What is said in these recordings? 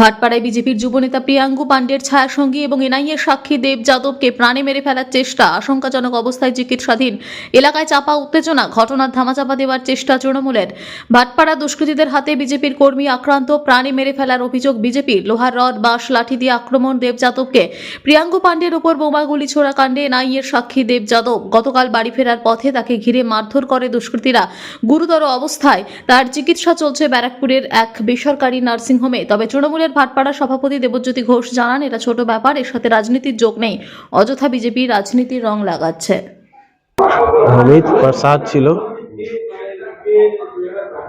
ভাটপাড়ায় বিজেপির যুবনেতা প্রিয়াঙ্গু পাণ্ডের ছায়াসঙ্গী এবং এনআইএর সাক্ষী দেব যাদবকে প্রাণে মেরে ফেলার চেষ্টা। আশঙ্কাজনক অবস্থায় চিকিৎসাধীন এলাকায় চাপা উত্তেজনা, ঘটনার ধামাচাপা দেওয়ার চেষ্টা তৃণমূলের। ভাটপাড়া দুষ্কৃতীদের হাতে বিজেপির কর্মী আক্রান্ত, প্রাণে মেরে ফেলার অভিযোগ বিজেপির লোহার রড, বাঁশ, লাঠি দিয়ে আক্রমণ দেব যাদবকে। প্রিয়াঙ্গু পাণ্ডের ওপর বোমাগুলি ছোড়া কাণ্ডে এনআইএর সাক্ষী দেব যাদব গতকাল বাড়ি ফেরার পথে তাকে ঘিরে মারধর করে দুষ্কৃতীরা। গুরুতর অবস্থায় তার চিকিৎসা চলছে ব্যারাকপুরের এক বেসরকারি নার্সিংহোমে। তবে তৃণমূলের ভাটপাড়া সভাপতি দেবজ্যোতি ঘোষ জানান, এটা ছোট ব্যাপার, এর সাথে রাজনীতির যোগ নেই। অযথা বিজেপি রাজনীতির রং লাগাচ্ছে। অমিত প্রসাদ ছিল,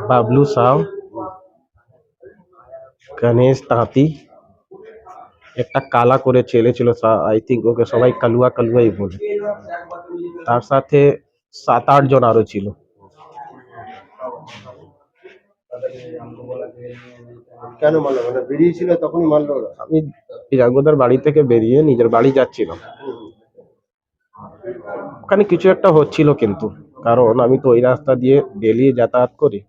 বাবলু সাউ, গণেশ তাঁতি, একটা কালা করে ছেলে ছিল আই থিঙ্ক ওকে সবাই কালুয়া কালুয়াই বলে। তার সাথে সাত আট জন আরও ছিল। কেন মারলো? মানে বেরিয়েছিল তখনই মারলো আমি প্রিয়াঙ্গদার বাড়ি থেকে বেরিয়ে নিজের বাড়ি যাচ্ছিলাম। ওখানে কিছু একটা হচ্ছিল কিন্তু। কারণ আমি তো ওই রাস্তা দিয়ে ডেলি যাতায়াত করি।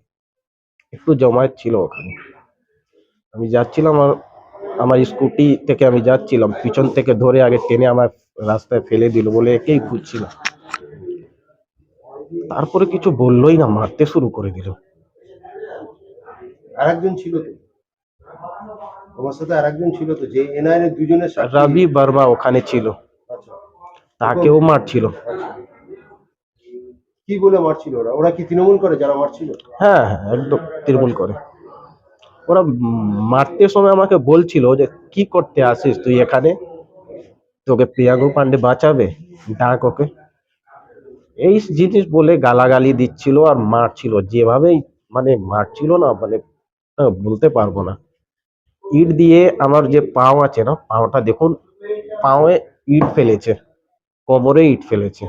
একটু জমায়েত ছিল ওখানে। আমি যাচ্ছিলাম আর আমার স্কুটি থেকে আমি যাচ্ছিলাম। পিছন থেকে ধরে আগে টেনে আমার রাস্তায় ফেলে দিল বলে একেই খুঁজছিলাম। তারপরে কিছু বললোই না, মারতে শুরু করে দিল। আর একজন ছিল তো। তোমার সাথে আর একজন ছিল তো যে এনআইএ দুজনের সাক্ষী- রবি বর্মা ওখানে ছিল। আচ্ছা। তাকেও মারছিল। কি বলে মারছিল ওরা? ওরা কি তৃণমূল করে যারা মারছিল? হ্যাঁ হ্যাঁ একদম তৃণমূল করে। ওরা মারতে সময় আমাকে বলছিল যে কি করতে আসিস তুই এখানে? তোকে প্রিয়াঙ্গু পান্ডে বাঁচাবে? ডাক ওকে। এই জিনিস বলে গালাগালি দিচ্ছিল আর মারছিল। যেভাবেই মানে মারছিল না মানে বলতে পারব না। ইট দিয়ে আমার যে পাও আছে না, পাওটা দেখুন, পাওয়ে ইট ফেলেছে কোমরে ইট ফেলেছে।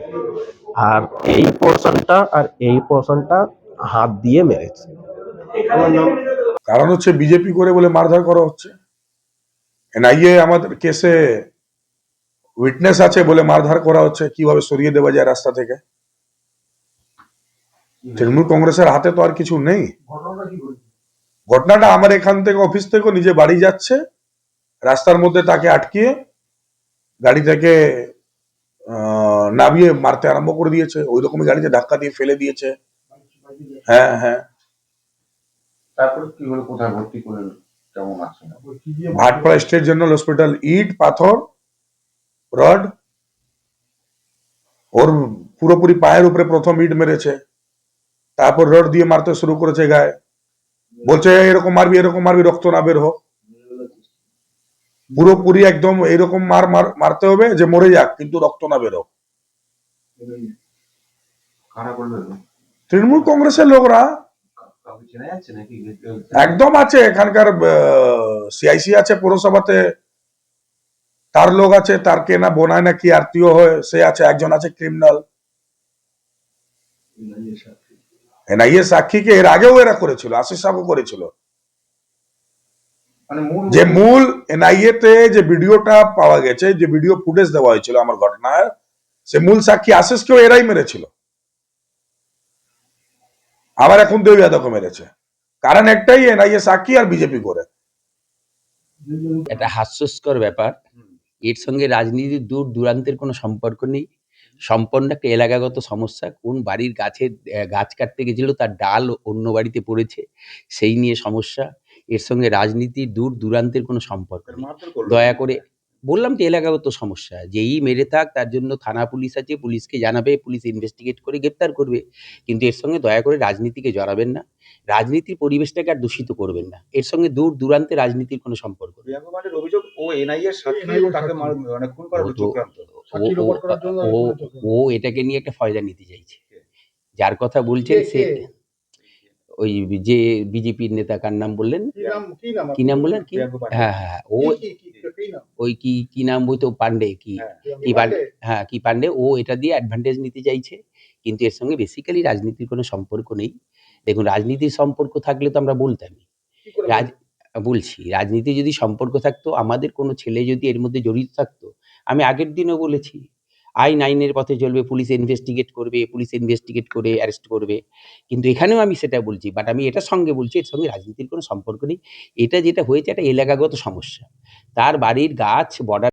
আর এই পোর্শনটা আর এই পোর্শনটা হাত দিয়ে মেরেছে। কারণ হচ্ছে বিজেপি করে বলে মারধর করা হচ্ছে। এনআইএ আমাদের কেসে উইটনেস আছে বলে মারধর করা হচ্ছে, কীভাবে সরিয়ে দেওয়া যায় রাস্তা থেকে। তৃণমূল কংগ্রেসের হাতে তো আর কিছু নেই। ঘটনাটা আমার এখান থেকে অফিস থেকে নিজে বাড়ি যাচ্ছে। রাস্তার মধ্যে তাকে আটকিয়ে গাড়ি থেকে নামিয়ে মারতে আরম্ভ করে দিয়েছে। ওই রকমই গাড়িতে ধাক্কা দিয়ে ফেলে দিয়েছে। হ্যাঁ হ্যাঁ। তারপরে কি হলো? কোথায় ভর্তি করলেন? কেমন আছেন? ভাটপাড়া স্টেট জেনারেল হসপিটাল ইট পাথর রড ওর পুরোপুরি পায়ের উপরে প্রথম ইট মেরেছে। তারপর রড দিয়ে মারতে শুরু করেছে গায়ে। বলছে এরকম মারবি এরকম মারবি রক্ত না বের হোক পুরোপুরি একদম এরকম মার মার- মারতে হবে যে মরে যাক কিন্তু রক্ত না বের হোক তৃণমূল কংগ্রেসের লোকরা। একদম আছে এখানকার সিআইসি আছে পৌরসভাতে। তার লোক আছে তার কে না বোনায় না কি আত্মীয় হয় সে আছে একজন আছে ক্রিমিনাল। এনআইএ সাক্ষীকে এর আগেও এরা করেছিল আশিস সাহেবও করেছিল। মানে যে মূল এনআইএ তে যে ভিডিওটা পাওয়া গেছে যে ভিডিও ফুটেজ দেওয়া হয়েছিল আমার ঘটনায় সে মূল সাক্ষী আশিসকেও এরাই মেরেছিল। আবার এখন দেব যাদবকে মেরেছে। কারণ একটাই এনআইএ সাক্ষী আর বিজেপি করে। একটা হাস্যস্কর ব্যাপার। এর সঙ্গে রাজনীতির দূর দূরান্তের কোনো সম্পর্ক নেই। সম্পূর্ণ একটা এলাকাগত সমস্যা। কোন বাড়ির গাছের গাছ কাটতে গেছিল তার ডাল অন্য বাড়িতে পড়েছে সেই নিয়ে সমস্যা। এর সঙ্গে রাজনীতির দূর দূরান্তের কোনো সম্পর্ক নেই। দয়া করে বললাম তো এলাকাগত সমস্যা। যেই মেরে থাক তার জন্য থানা পুলিশ আছে পুলিশকে জানাবে পুলিশ ইনভেস্টিগেট করে গ্রেপ্তার করবে। কিন্তু এর সঙ্গে দয়া করে রাজনীতিকে জড়াবেন না। রাজনীতির পরিবেশটাকে আর দূষিত করবেন না। এর সঙ্গে দূর দূরান্তে রাজনীতির কোনো সম্পর্ক অভিযোগ ও এনআইএ এর তাকে মানে খুন করার ও এটাকে নিয়ে একটা ফয়দা নিতে চাইছে। যার কথা বলছেন সে ওই যে বিজেপির নেতা কার নাম বললেন? কি নাম বললেন? কি? হ্যাঁ হ্যাঁ ও ওই কি কি নাম বই তো পান্ডে কি কি পান্ডে? হ্যাঁ কি পান্ডে ও এটা দিয়ে অ্যাডভান্টেজ নিতে চাইছে। কিন্তু এর সঙ্গে বেসিক্যালি রাজনীতির কোনো সম্পর্ক নেই। দেখুন রাজনীতির সম্পর্ক থাকলে তো আমরা বলতামই। রাজ বলছি রাজনীতি যদি সম্পর্ক থাকতো আমাদের কোনো ছেলে যদি এর মধ্যে জড়িত থাকতো আমি আগের দিনও বলেছি আইন আইনের পথে চলবে, পুলিশ ইনভেস্টিগেট করবে, পুলিশ ইনভেস্টিগেট করে অ্যারেস্ট করবে। কিন্তু এখানেও আমি সেটা বলছি বাট আমি এটার সঙ্গে বলছি, এর সঙ্গে রাজনীতির কোনো সম্পর্ক নেই। এটা যেটা হয়েছে, একটা এলাকাগত সমস্যা। তার বাড়ির গাছ বর্ডার